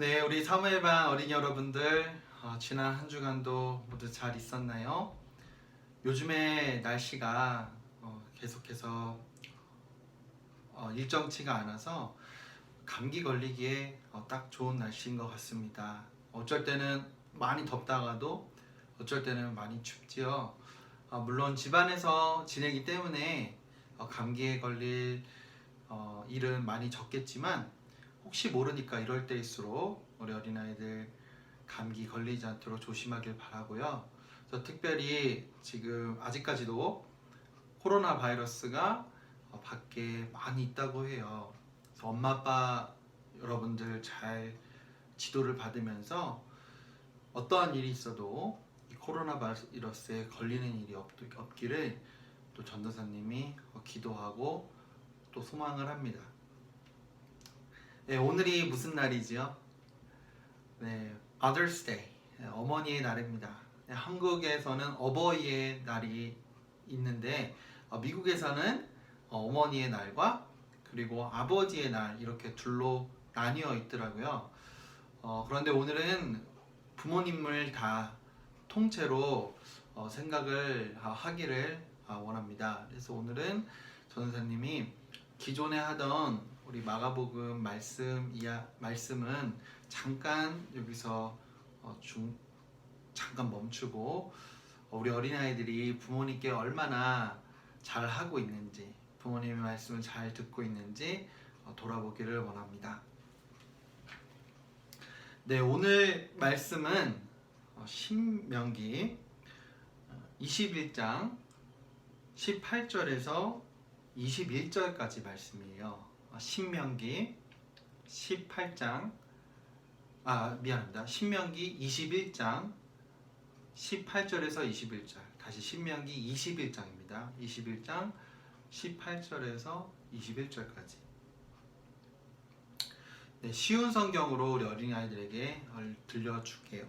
네, 우리 사무엘반 어린이 여러분들 어, 지난 한 주간도 모두 잘 있었나요? 요즘에 날씨가 어, 계속해서 어, 일정치가 않아서 감기 걸리기에 어, 딱 좋은 날씨인 것 같습니다. 어쩔 때는 많이 덥다가도 어쩔 때는 많이 춥지요. 어, 물론 집안에서 지내기 때문에 어, 감기에 걸릴 어, 일은 많이 적겠지만 혹시 모르니까 이럴 때일수록 우리 어린아이들 감기 걸리지 않도록 조심하길 바라고요. 그래서 특별히 지금 아직까지도 코로나 바이러스가 어, 밖에 많이 있다고 해요. 그래서 엄마 아빠 여러분들 잘 지도를 받으면서 어떠한 일이 있어도 이 코로나 바이러스에 걸리는 일이 없, 없기를 또 전도사님이 어, 기도하고 또 소망을 합니다. 네, 오늘이 무슨 날이지요? 네, Mother's Day, 네, 어머니의 날입니다. 네, 한국에서는 어버이의 날이 있는데 어, 미국에서는 어, 어머니의 날과 그리고 아버지의 날 이렇게 둘로 나뉘어 있더라고요. 어, 그런데 오늘은 부모님을 다 통째로 어, 생각을 하- 하기를 아, 원합니다. 그래서 오늘은 전사님이 기존에 하던 우리 마가복음 말씀 이야 말씀은 잠깐 여기서 어, 중 잠깐 멈추고 어, 우리 어린아이들이 부모님께 얼마나 잘 하고 있는지 부모님의 말씀을 잘 듣고 있는지 어, 돌아보기를 원합니다. 네 오늘 말씀은 어, 신명기 21장 18절에서 21절까지 말씀이에요. 어, 신명기 18장 아 미안합니다. 신명기 21장 18절에서 21절 다시 신명기 21장입니다. 21장 18절에서 21절까지 네, 쉬운 성경으로 우리 어린아이들에게 얼- 들려줄게요.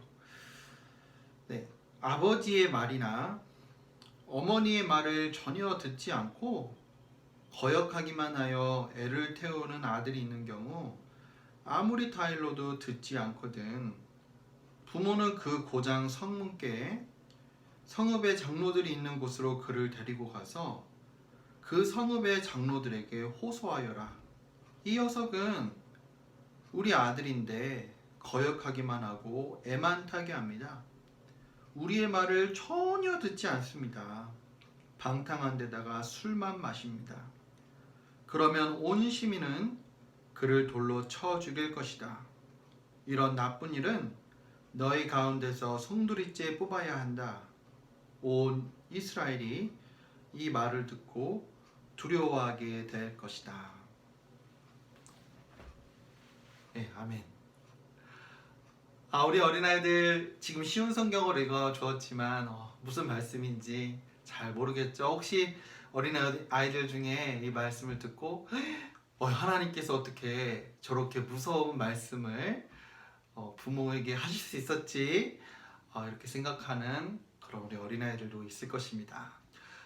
네, 아버지의 말이나 어머니의 말을 전혀 듣지 않고 거역하기만 하여 애를 태우는 아들이 있는 경우 아무리 타일러도 듣지 않거든. 부모는 그 고장 성문께 성읍의 장로들이 있는 곳으로 그를 데리고 가서 그 성읍의 장로들에게 호소하여라. 이 녀석은 우리 아들인데 거역하기만 하고 애만 타게 합니다. 우리의 말을 전혀 듣지 않습니다. 방탕한 데다가 술만 마십니다 그러면 온 시민은 그를 돌로 쳐 죽일 것이다. 이런 나쁜 일은 너희 가운데서 송두리째 뽑아야 한다. 온 이스라엘이 이 말을 듣고 두려워하게 될 것이다. 네, 아멘. 아, 우리 어린아이들 지금 쉬운 성경을 읽어 주었지만 어, 무슨 말씀인지 잘 모르겠죠. 혹시 어린 아이들 중에 이 말씀을 듣고 어, 하나님께서 어떻게 저렇게 무서운 말씀을 어, 부모에게 하실 수 있었지 어, 이렇게 생각하는 그런 우리 어린아이들도 있을 것입니다.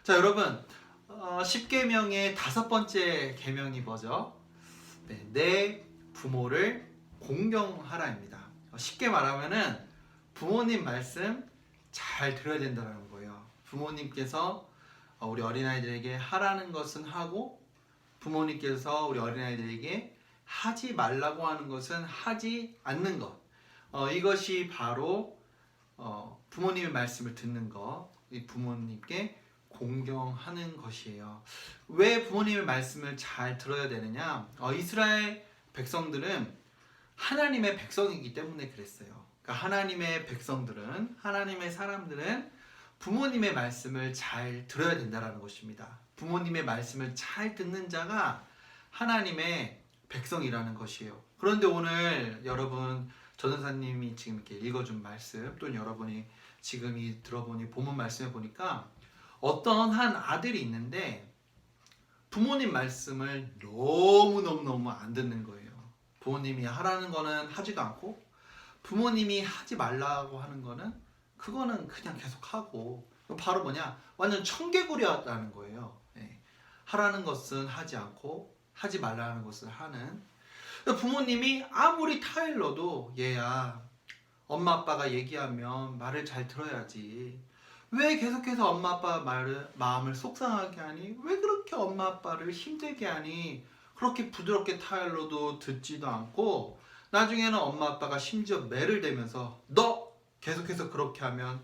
자 여러분 어, 10계명의 다섯 번째 계명이 뭐죠? 네, 내 부모를 공경하라입니다. 어, 쉽게 말하면은 부모님 말씀 잘 들어야 된다는 거예요. 부모님께서 어, 우리 어린아이들에게 하라는 것은 하고 부모님께서 우리 어린아이들에게 하지 말라고 하는 것은 하지 않는 것. 어, 이것이 바로 어, 부모님의 말씀을 듣는 것, 이 부모님께 공경하는 것이에요. 왜 부모님의 말씀을 잘 들어야 되느냐? 어, 이스라엘 백성들은 하나님의 백성이기 때문에 그랬어요. 그러니까 하나님의 백성들은 하나님의 사람들은 부모님의 말씀을 잘 들어야 된다는 것입니다. 부모님의 말씀을 잘 듣는 자가 하나님의 백성이라는 것이에요. 그런데 오늘 여러분 전도사님이 지금 이렇게 읽어준 말씀 또는 여러분이 지금 이 들어보니 본문 말씀에 보니까 어떤 한 아들이 있는데 부모님 말씀을 너무 너무 너무 안 듣는 거예요. 부모님이 하라는 거는 하지도 않고 부모님이 하지 말라고 하는 거는 그거는 그냥 계속 하고 바로 뭐냐? 완전 청개구리였다는 거예요. 예. 하라는 것은 하지 않고 하지 말라는 것을 하는. 부모님이 아무리 타일러도 얘야 엄마 아빠가 얘기하면 말을 잘 들어야지. 왜 계속해서 엄마 아빠 말을 마음을 속상하게 하니? 왜 그렇게 엄마 아빠를 힘들게 하니? 그렇게 부드럽게 타일러도 듣지도 않고 나중에는 엄마 아빠가 심지어 매를 대면서 너 계속해서 그렇게 하면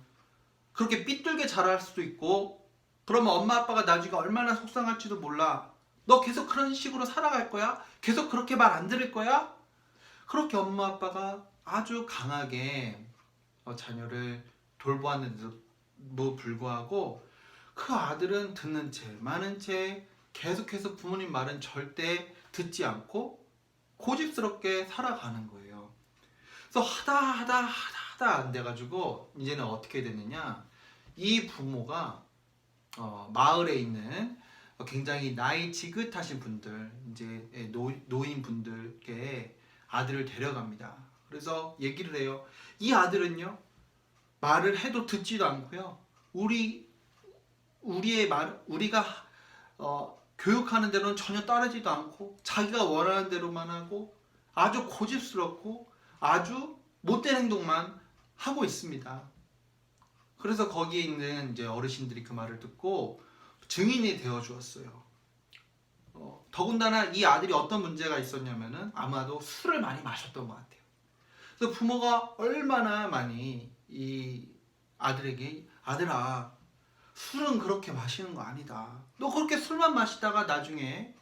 그렇게 삐뚤게 자랄 수도 있고 그러면 엄마 아빠가 나중에 얼마나 속상할지도 몰라 너 계속 그런 식으로 살아갈 거야? 계속 그렇게 말 안 들을 거야? 그렇게 엄마 아빠가 아주 강하게 어, 자녀를 돌보았는데도 불구하고 그 아들은 듣는 채 많은 채 계속해서 부모님 말은 절대 듣지 않고 고집스럽게 살아가는 거예요. 그래서 하다 하다 하다 하 다 안 돼가지고 이제는 어떻게 됐느냐 이 부모가 어, 마을에 있는 어, 굉장히 나이 지긋하신 분들 이제 예, 노, 노인 분들께 아들을 데려갑니다. 그래서 얘기를 해요. 이 아들은요 말을 해도 듣지도 않고요. 우리 우리의 말 우리가 어, 교육하는 대로는 전혀 따르지도 않고 자기가 원하는 대로만 하고 아주 고집스럽고 아주 못된 행동만 하고 있습니다. 그래서 거기에 있는 이제 어르신들이 그 말을 듣고 증인이 되어 주었어요. 어, 더군다나 이 아들이 어떤 문제가 있었냐면은 아마도 술을 많이 마셨던 것 같아요. 그래서 부모가 얼마나 많이 이 아들에게 아들아 술은 그렇게 마시는 거 아니다. 너 그렇게 술만 마시다가 나중에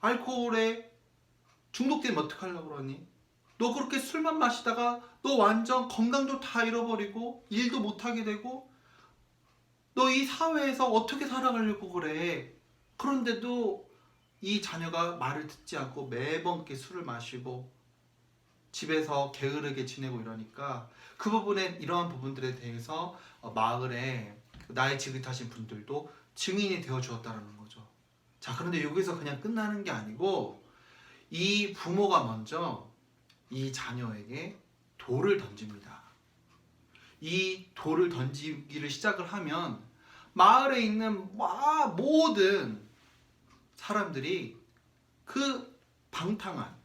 알코올에 중독되면 어떡하려고 그러니? 너 그렇게 술만 마시다가 너 완전 건강도 다 잃어버리고 일도 못하게 되고 너 이 사회에서 어떻게 살아가려고 그래? 그런데도 이 자녀가 말을 듣지 않고 매번 이렇게 술을 마시고 집에서 게으르게 지내고 이러니까 그 부분에 이러한 부분들에 대해서 어, 마을에 나이 지긋하신 분들도 증인이 되어 주었다는 거죠. 자, 그런데 여기서 그냥 끝나는 게 아니고 이 부모가 먼저 이 자녀에게 돌을 던집니다. 이 돌을 던지기를 시작을 하면 마을에 있는 와 모든 사람들이 그 방탕한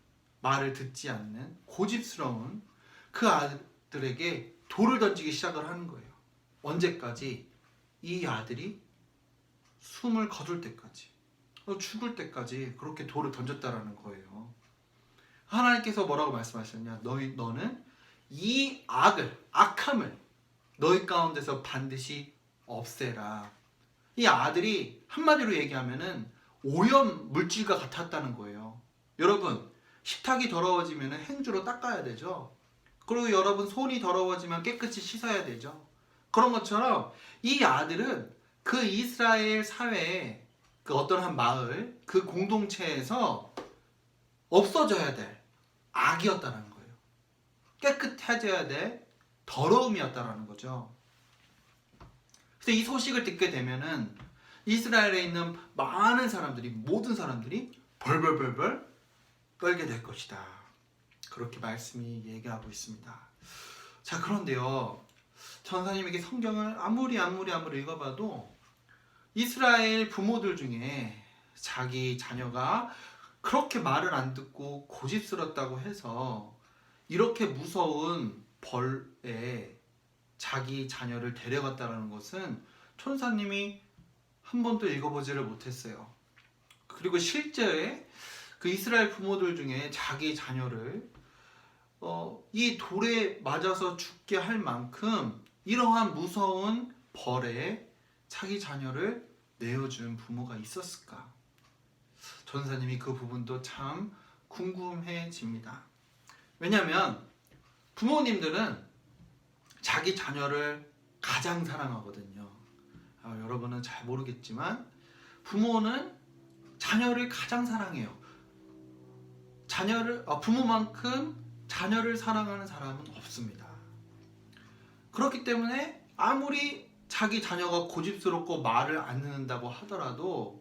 말을 듣지 않는 고집스러운 그 아들에게 돌을 던지기 시작을 하는 거예요. 언제까지? 이 아들이 숨을 거둘 때까지, 어, 죽을 때까지 그렇게 돌을 던졌다라는 거예요. 하나님께서 뭐라고 말씀하셨냐? 너희 너는 이 악을 악함을 너희 가운데서 반드시 없애라. 이 아들이 한마디로 얘기하면은 오염 물질과 같았다는 거예요. 여러분 식탁이 더러워지면 행주로 닦아야 되죠. 그리고 여러분 손이 더러워지면 깨끗이 씻어야 되죠. 그런 것처럼 이 아들은 그 이스라엘 사회의 그 어떤 한 마을 그 공동체에서 없어져야 될 악이었다는 거예요. 깨끗해져야 될 더러움이었다라는 거죠. 그래서 이 소식을 듣게 되면은 이스라엘에 있는 많은 사람들이 모든 사람들이 벌벌벌벌 떨게 될 것이다. 그렇게 말씀이 얘기하고 있습니다. 자 그런데요, 전사님에게 성경을 아무리 아무리 아무리 읽어봐도 이스라엘 부모들 중에 자기 자녀가 그렇게 말을 안 듣고 고집스럽다고 해서 이렇게 무서운 벌에 자기 자녀를 데려갔다는 것은 천사님이 한 번도 읽어보지를 못했어요. 그리고 실제 그 이스라엘 부모들 중에 자기 자녀를 어, 이 돌에 맞아서 죽게 할 만큼 이러한 무서운 벌에 자기 자녀를 내어준 부모가 있었을까? 전사님이 그 부분도 참 궁금해집니다. 왜냐하면 부모님들은 자기 자녀를 가장 사랑하거든요. 아, 여러분은 잘 모르겠지만 부모는 자녀를 가장 사랑해요. 자녀를 아, 부모만큼 자녀를 사랑하는 사람은 없습니다. 그렇기 때문에 아무리 자기 자녀가 고집스럽고 말을 안 듣는다고 하더라도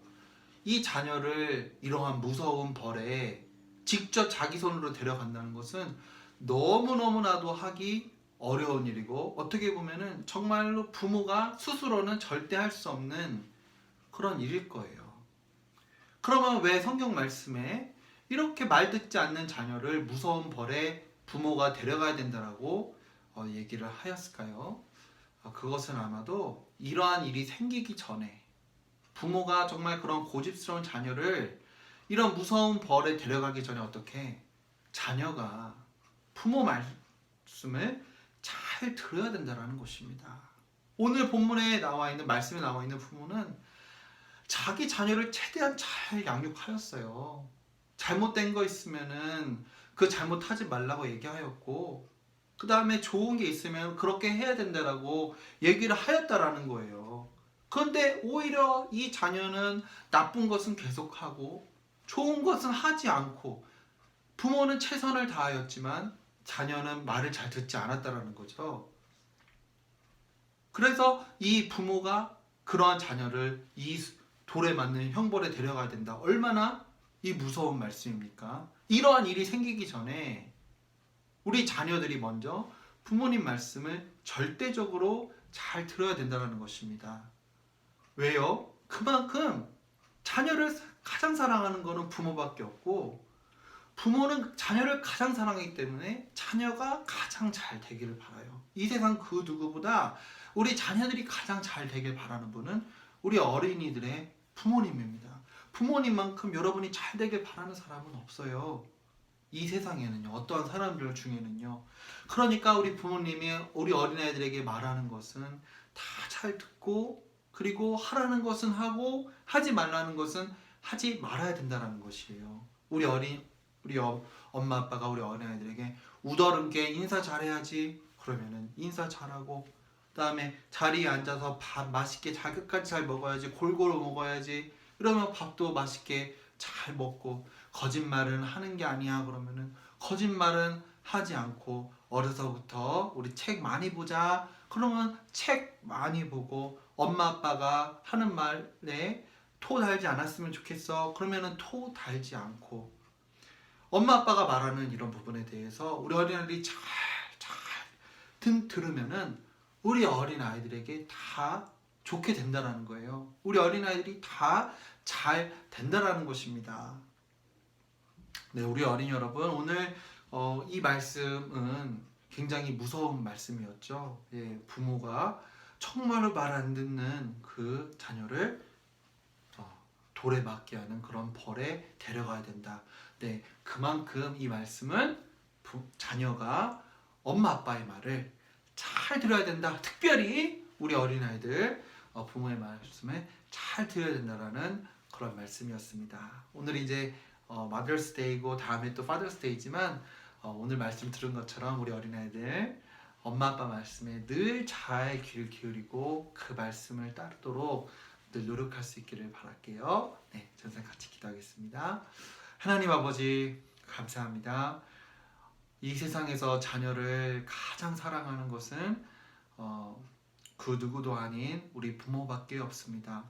이 자녀를 이러한 무서운 벌에 직접 자기 손으로 데려간다는 것은 너무너무나도 하기 어려운 일이고 어떻게 보면은 정말로 부모가 스스로는 절대 할 수 없는 그런 일일 거예요. 그러면 왜 성경 말씀에 이렇게 말 듣지 않는 자녀를 무서운 벌에 부모가 데려가야 된다라고 어, 얘기를 하였을까요? 어, 그것은 아마도 이러한 일이 생기기 전에 부모가 정말 그런 고집스러운 자녀를 이런 무서운 벌에 데려가기 전에 어떻게 자녀가 부모 말씀을 잘 들어야 된다라는 것입니다. 오늘 본문에 나와 있는 말씀에 나와 있는 부모는 자기 자녀를 최대한 잘 양육하였어요. 잘못된 거 있으면은 그 잘못하지 말라고 얘기하였고 그 다음에 좋은 게 있으면 그렇게 해야 된다라고 얘기를 하였다라는 거예요. 그런데 오히려 이 자녀는 나쁜 것은 계속하고 좋은 것은 하지 않고 부모는 최선을 다하였지만 자녀는 말을 잘 듣지 않았다라는 거죠. 그래서 이 부모가 그러한 자녀를 이 돌에 맞는 형벌에 데려가야 된다. 얼마나 이 무서운 말씀입니까? 이러한 일이 생기기 전에 우리 자녀들이 먼저 부모님 말씀을 절대적으로 잘 들어야 된다는 것입니다. 왜요? 그만큼 자녀를 가장 사랑하는 것은 부모밖에 없고 부모는 자녀를 가장 사랑하기 때문에 자녀가 가장 잘 되기를 바라요. 이 세상 그 누구보다 우리 자녀들이 가장 잘 되길 바라는 분은 우리 어린이들의 부모님입니다. 부모님만큼 여러분이 잘 되길 바라는 사람은 없어요. 이 세상에는요. 어떠한 사람들 중에는요. 그러니까 우리 부모님이 우리 어린아이들에게 말하는 것은 다 잘 듣고 그리고 하라는 것은 하고 하지 말라는 것은 하지 말아야 된다는 것이에요. 우리 어린 우리 어, 엄마 아빠가 우리 어린아이들에게 우더름게 인사 잘해야지. 그러면은 인사 잘하고 그다음에 자리에 앉아서 밥 맛있게 자극까지 잘 먹어야지. 골고루 먹어야지. 이러면 밥도 맛있게 잘 먹고 거짓말은 하는 게 아니야. 그러면은 거짓말은 하지 않고 어려서부터 우리 책 많이 보자. 그러면 책 많이 보고 엄마 아빠가 하는 말에 토 달지 않았으면 좋겠어 그러면은 토 달지 않고 엄마 아빠가 말하는 이런 부분에 대해서 우리 어린아이들이 잘 잘 들으면은 우리 어린 아이들에게 다 좋게 된다라는 거예요. 우리 어린 아이들이 다 잘 된다라는 것입니다. 네, 우리 어린 여러분 오늘 어, 이 말씀은 굉장히 무서운 말씀이었죠. 예, 부모가 정말로 말 안 듣는 그 자녀를 어, 돌에 맞게 하는 그런 벌에 데려가야 된다. 네, 그만큼 이 말씀은 부, 자녀가 엄마 아빠의 말을 잘 들어야 된다. 특별히 우리 어린아이들 어, 부모의 말씀을 잘 들어야 된다라는 그런 말씀이었습니다. 오늘 이제 어, 마더스데이고 다음에 또 파더스데이지만 어, 오늘 말씀 들은 것처럼 우리 어린아이들 엄마 아빠 말씀에 늘 잘 귀를 기울이고 그 말씀을 따르도록 늘 노력할 수 있기를 바랄게요. 네, 전생 같이 기도하겠습니다. 하나님 아버지 감사합니다. 이 세상에서 자녀를 가장 사랑하는 것은 어, 그 누구도 아닌 우리 부모밖에 없습니다.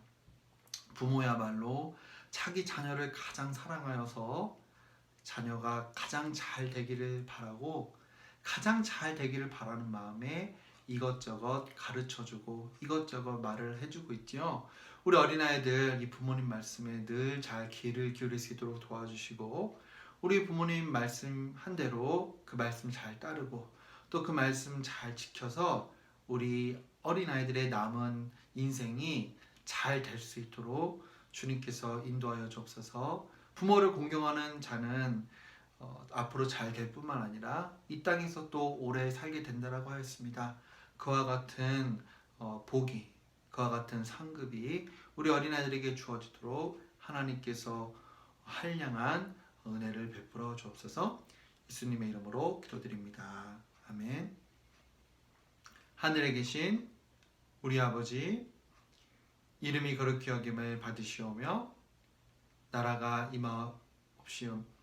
부모야말로 자기 자녀를 가장 사랑하여서 자녀가 가장 잘 되기를 바라고 가장 잘 되기를 바라는 마음에 이것저것 가르쳐주고 이것저것 말을 해주고 있지요. 우리 어린아이들 이 부모님 말씀에 늘 잘 귀를 기울일 수 있도록 도와주시고 우리 부모님 말씀 한 대로 그 말씀 잘 따르고 또 그 말씀 잘 지켜서 우리 어린아이들의 남은 인생이 잘 될 수 있도록 주님께서 인도하여 주옵소서 부모를 공경하는 자는 어, 앞으로 잘 될 뿐만 아니라 이 땅에서 또 오래 살게 된다라고 하였습니다. 그와 같은 어, 복이 그와 같은 상급이 우리 어린아이들에게 주어지도록 하나님께서 한량한 은혜를 베풀어 주옵소서 예수님의 이름으로 기도드립니다. 아멘. 하늘에 계신 우리 아버지 이름이 거룩히 여김을 받으시오며 나라가 임하옵시오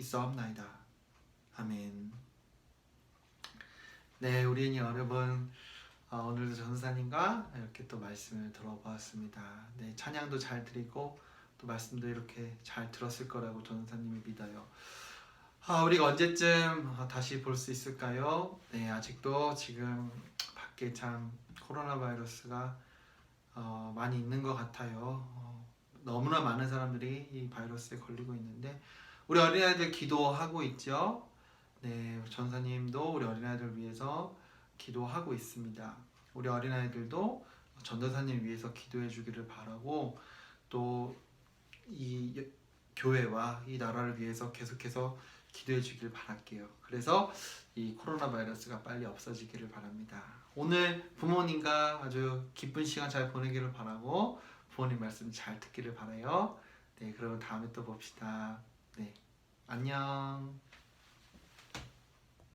있어옵나이다. 아멘. 네, 우리 여러분 어, 오늘도 전사님과 이렇게 또 말씀을 들어보았습니다. 네, 찬양도 잘 드리고 또 말씀도 이렇게 잘 들었을 거라고 전사님이 믿어요. 아, 우리가 언제쯤 어, 다시 볼 수 있을까요? 네, 아직도 지금 밖에 참 코로나 바이러스가 어, 많이 있는 것 같아요. 어, 너무나 많은 사람들이 이 바이러스에 걸리고 있는데 우리 어린아이들 기도하고 있죠. 네, 전사님도 우리 어린아이들 위해서 기도하고 있습니다. 우리 어린아이들도 전도사님 위해서 기도해 주기를 바라고 또 이 교회와 이 나라를 위해서 계속해서 기도해 주길 바랄게요. 그래서 이 코로나 바이러스가 빨리 없어지기를 바랍니다. 오늘 부모님과 아주 기쁜 시간 잘 보내기를 바라고 부모님 말씀 잘 듣기를 바라요. 네, 그러면 다음에 또 봅시다. 네, 안녕.